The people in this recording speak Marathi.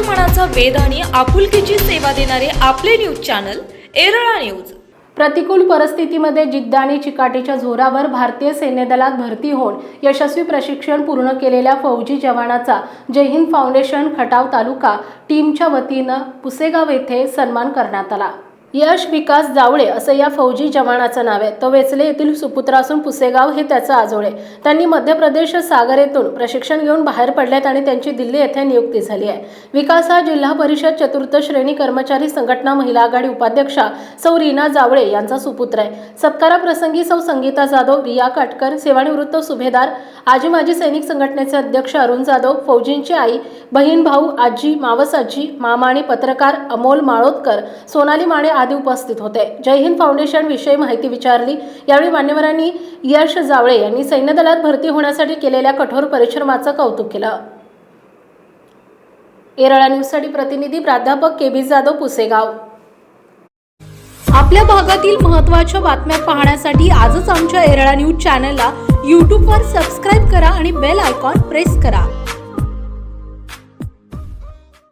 मनाचा वेध आणि आपुलकीची सेवा देणारे आपले न्यूज चॅनल एरळा न्यूज. प्रतिकूल परिस्थितीमध्ये जिद्द आणि चिकाटीच्या जोरावर भारतीय सैन्यदलात भरती होऊन यशस्वी प्रशिक्षण पूर्ण केलेल्या फौजी जवानाचा जय हिंद फाउंडेशन खटाव तालुका टीमच्या वतीनं पुसेगाव येथे सन्मान करण्यात आला. यश विकास जावळे असं या फौजी जवानाचं नाव आहे. तो वेचले येथील सुपुत्र असून पुसेगाव हे त्याचं आजोळे. त्यांनी मध्य प्रदेश सागर येथून प्रशिक्षण घेऊन बाहेर पडल्यात आणि त्यांची दिल्ली येथे नियुक्ती झाली आहे. विकास हा जिल्हा परिषद चतुर्थ श्रेणी कर्मचारी संघटना महिला आघाडी उपाध्यक्षा सौ रीना जावळे यांचा सुपुत्र आहे. सत्काराप्रसंगी सौ संगीता जाधव रिया काटकर सेवानिवृत्त सुभेदार आजी माजी सैनिक संघटनेचे अध्यक्ष अरुण जाधव फौजींची आई बहीण भाऊ आजी मावस आजी मामा आणि पत्रकार अमोल माळोदकर सोनाली माने आदी उपस्थित होते. जय हिंद फाउंडेशन विषयी माहिती विचारली. यावेळी मान्यवरांनी यश जावळे यांनी सैन्यदलात भरती होण्यासाठी केलेल्या कठोर परिश्रमाचं कौतुक केलं. एरळा न्यूजसाठी प्रतिनिधी प्राध्यापक के बी जाधव पुसेगाव. आपल्या भागातील महत्त्वाच्या बातम्या पाहण्यासाठी आजच आमच्या एरळा न्यूज चॅनलला यूट्यूबवर सबस्क्राईब करा आणि बेल आयकॉन प्रेस करा.